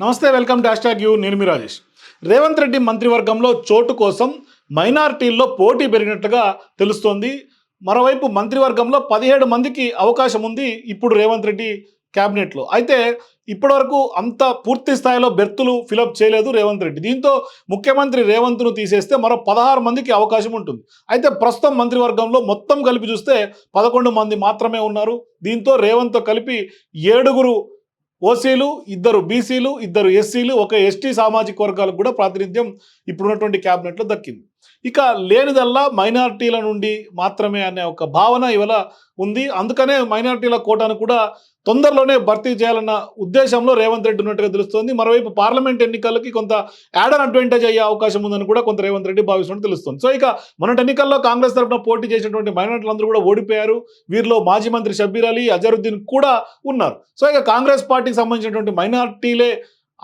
నమస్తే welcome dash hash you. నేను మీ రాజేష్. రేవంత్ రెడ్డి మంత్రివర్గంలో చోటు కోసం మైనార్టీల్లో పోటీ పెరిగినట్లుగా తెలుస్తోంది. మరోవైపు మంత్రివర్గంలో పదిహేడు మందికి అవకాశం ఉంది ఇప్పుడు రేవంత్ రెడ్డి క్యాబినెట్లో. అయితే ఇప్పటివరకు అంత పూర్తి స్థాయిలో బెర్తులు ఫిలప్ చేయలేదు రేవంత్ రెడ్డి. దీంతో ముఖ్యమంత్రి రేవంత్ను తీసేస్తే మరో పదహారు మందికి అవకాశం ఉంటుంది. అయితే ప్రస్తుతం మంత్రివర్గంలో మొత్తం కలిపి చూస్తే పదకొండు మంది మాత్రమే ఉన్నారు. దీంతో రేవంత్తో కలిపి ఏడుగురు ఓసీలు ఇద్దరు బీసీలు ఇద్దరు ఎస్సీలు ఒక ఎస్టీ సామాజిక వర్గాలకు కూడా ప్రాతినిధ్యం ఇప్పుడున్నటువంటి క్యాబినెట్లో దక్కింది. ఇక లేనిదల్లా మైనార్టీల నుండి మాత్రమే అనే ఒక భావన ఇవాళ ఉంది. అందుకనే మైనారిటీల కోటాను కూడా తొందరలోనే భర్తీ చేయాలన్న ఉద్దేశంలో రేవంత్ రెడ్డి ఉన్నట్టుగా తెలుస్తోంది. మరోవైపు పార్లమెంట్ ఎన్నికలకి కొంత యాడన్ అడ్వాంటేజ్ అయ్యే అవకాశం ఉందని కూడా కొంత రేవంత్ రెడ్డి భావిస్తున్నట్టు తెలుస్తుంది. సో ఇక మొన్నటి ఎన్నికల్లో కాంగ్రెస్ తరఫున పోటీ చేసినటువంటి మైనార్టీలందరూ కూడా ఓడిపోయారు. వీరిలో మాజీ మంత్రి షబ్బీర్ అలీ అజరుద్దీన్ కూడా ఉన్నారు. సో ఇక కాంగ్రెస్ పార్టీకి సంబంధించినటువంటి మైనార్టీలే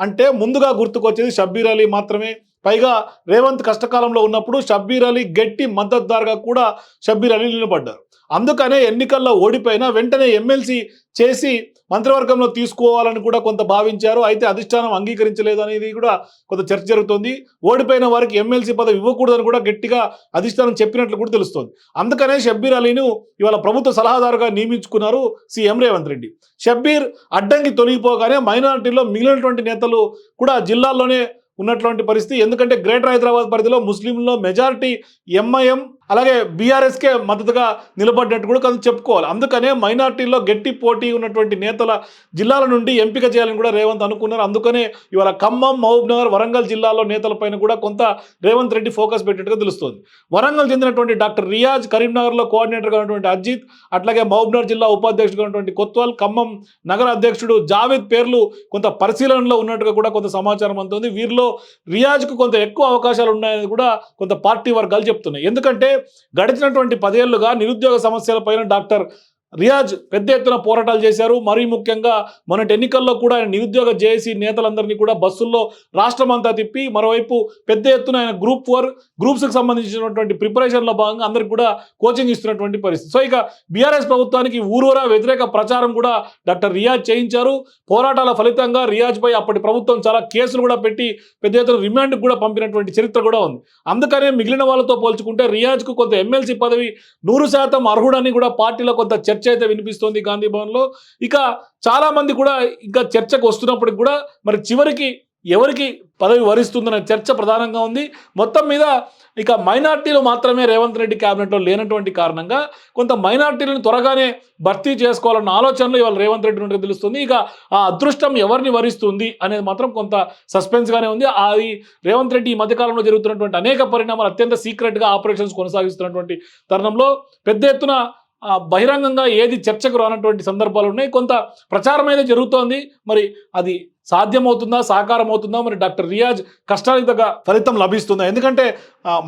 అంటే ముందుగా గుర్తుకొచ్చేది షబ్బీర్ అలీ మాత్రమే. పైగా రేవంత్ కష్టకాలంలో ఉన్నప్పుడు షబ్బీర్ అలీ గట్టి మద్దతుదారుగా కూడా షబ్బీర్ అలీ నిలబడ్డారు. అందుకనే ఎన్నికల్లో ఓడిపోయినా వెంటనే ఎమ్మెల్సీ చేసి మంత్రివర్గంలో తీసుకోవాలని కూడా కొంత భావించారు. అయితే అధిష్టానం అంగీకరించలేదు అనేది కూడా కొంత చర్చ జరుగుతుంది. ఓడిపోయిన వారికి ఎమ్మెల్సీ పదవి ఇవ్వకూడదని కూడా గట్టిగా అధిష్టానం చెప్పినట్లు కూడా తెలుస్తోంది. అందుకనే షబ్బీర్ అలీను ఇవాళ ప్రభుత్వ సలహాదారుగా నియమించుకున్నారు సీఎం రేవంత్ రెడ్డి. షబ్బీర్ అడ్డంకి తొలగిపోగానే మైనారిటీలో మిగిలినటువంటి నేతలు కూడా జిల్లాల్లోనే ఉన్నటువంటి పరిస్థితి. ఎందుకంటే గ్రేటర్ హైదరాబాద్ పరిధిలో ముస్లింలో మెజారిటీ ఎంఐఎం అలాగే బీఆర్ఎస్కే మద్దతుగా నిలబడినట్టు కూడా కొంచెం చెప్పుకోవాలి. అందుకనే మైనార్టీల్లో గట్టి పోటీ ఉన్నటువంటి నేతల జిల్లాల నుండి ఎంపిక చేయాలని కూడా రేవంత్ అనుకున్నారు. అందుకనే ఇవాళ ఖమ్మం మహబూబ్ నగర్ వరంగల్ జిల్లాలో నేతలపైన కూడా కొంత రేవంత్ రెడ్డి ఫోకస్ పెట్టినట్టుగా తెలుస్తోంది. వరంగల్ చెందినటువంటి డాక్టర్ రియాజ్ కరీంనగర్లో కోఆర్డినేటర్గా ఉన్నటువంటి అజిత్ అట్లాగే మహబూబ్నగర్ జిల్లా ఉపాధ్యక్షుడుగా ఉన్నటువంటి కొత్వాల్ ఖమ్మం నగర అధ్యక్షుడు జావేద్ పేర్లు కొంత పరిశీలనలో ఉన్నట్టుగా కూడా కొంత సమాచారం అందుతుంది వీరిలో రియాజ్కు కొంత ఎక్కువ అవకాశాలు ఉన్నాయని కూడా కొంత పార్టీ వర్గాలు చెప్తున్నాయి. ఎందుకంటే గడిచినటువంటి పదేళ్ళుగా నిరుద్యోగ సమస్యలపైన డాక్టర్ రియాజ్ పెద్ద ఎత్తున పోరాటాలు చేశారు. మరీ ముఖ్యంగా మొన్నటి ఎన్నికల్లో కూడా ఆయన నిరుద్యోగ జేఏసీ నేతలందరినీ కూడా బస్సుల్లో రాష్ట్రం అంతా తిప్పి మరోవైపు పెద్ద ఎత్తున ఆయన గ్రూప్ ఫోర్ గ్రూప్స్కి సంబంధించినటువంటి ప్రిపరేషన్లో భాగంగా అందరికి కూడా కోచింగ్ ఇస్తున్నటువంటి పరిస్థితి. సో ఇక బీఆర్ఎస్ ప్రభుత్వానికి ఊరూరా వ్యతిరేక ప్రచారం కూడా డాక్టర్ రియాజ్ చేయించారు. పోరాటాల ఫలితంగా రియాజ్పై అప్పటి ప్రభుత్వం చాలా కేసులు కూడా పెట్టి పెద్ద ఎత్తున రిమాండ్కి కూడా పంపినటువంటి చరిత్ర కూడా ఉంది. అందుకనే మిగిలిన వాళ్ళతో పోల్చుకుంటే రియాజ్కు కొంత ఎమ్మెల్సీ పదవి నూరు శాతం అర్హుడని కూడా పార్టీలో కొంత చర్చ అయితే వినిపిస్తోంది గాంధీ భవన్లో. ఇక చాలా మంది కూడా ఇంకా చర్చకు వస్తున్నప్పటికి కూడా మరి చివరికి ఎవరికి పదవి వరిస్తుందనే చర్చ ప్రధానంగా ఉంది. మొత్తం మీద ఇక మైనార్టీలు మాత్రమే రేవంత్ రెడ్డి క్యాబినెట్లో లేనటువంటి కారణంగా కొంత మైనార్టీలను త్వరగానే భర్తీ చేసుకోవాలన్న ఆలోచనలు ఇవాళ రేవంత్ రెడ్డి నుండి తెలుస్తుంది. ఇక ఆ అదృష్టం ఎవరిని వరిస్తుంది అనేది మాత్రం కొంత సస్పెన్స్గానే ఉంది. అది రేవంత్ రెడ్డి ఈ మధ్యకాలంలో జరుగుతున్నటువంటి అనేక పరిణామాలు అత్యంత సీక్రెట్గా ఆపరేషన్స్ కొనసాగిస్తున్నటువంటి తరుణంలో పెద్ద ఎత్తున బహిరంగంగా ఏది చర్చకు రానటువంటి సందర్భాలు ఉన్నాయి. కొంత ప్రచారం అయితే జరుగుతోంది. మరి అది సాధ్యమవుతుందా? సాకారం అవుతుందా మరి డాక్టర్ రియాజ్ కష్టానికి తగ్గ ఫలితం లభిస్తుందా? ఎందుకంటే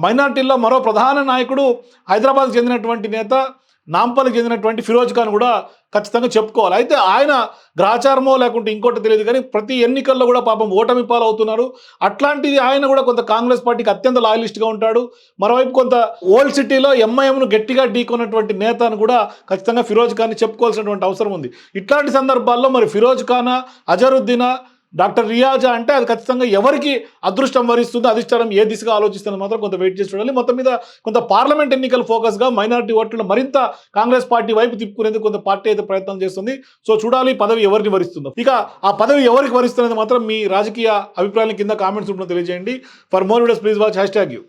మైనార్టీల్లో మరో ప్రధాన నాయకుడు హైదరాబాద్ చెందినటువంటి నేత నాంపల్లికి చెందినటువంటి ఫిరోజ్ ఖాన్ కూడా ఖచ్చితంగా చెప్పుకోవాలి. అయితే ఆయన గ్రాచారమో లేకుంటే ఇంకోటి తెలియదు కానీ ప్రతి ఎన్నికల్లో కూడా పాపం ఓటమి పాలవుతున్నారు. అట్లాంటిది ఆయన కూడా కొంత కాంగ్రెస్ పార్టీకి అత్యంత లాయలిస్ట్గా ఉంటాడు. మరోవైపు కొంత ఓల్డ్ సిటీలో ఎంఐఎంను గట్టిగా ఢీకొన్నటువంటి నేత అని కూడా ఖచ్చితంగా ఫిరోజ్ ఖాన్ చెప్పుకోవాల్సినటువంటి అవసరం ఉంది. ఇట్లాంటి సందర్భాల్లో మరి ఫిరోజ్ ఖానా అజరుద్దీనా డాక్టర్ రియాజా అంటే అది ఖచ్చితంగా ఎవరికి అదృష్టం వరిస్తుందో అధిష్టానం ఏ దిశగా ఆలోచిస్తుందో మాత్రం కొంత వెయిట్ చేసి చూడాలి. మొత్తం మీద కొంత పార్లమెంట్ ఎన్నికల ఫోకస్గా మైనారిటీ ఓట్లను మరింత కాంగ్రెస్ పార్టీ వైపు తిప్పుకునేందుకు కొంత పార్టీ అయితే ప్రయత్నం చేస్తుంది. సో చూడాలి పదవి ఎవరిని వరిస్తుందో. ఇక ఆ పదవి ఎవరికి వరిస్తున్నది మాత్రం మీ రాజకీయ అభిప్రాయాల కింద కామెంట్స్ ఉంటుందో తెలియజేయండి. For more videos please watch hashtag you.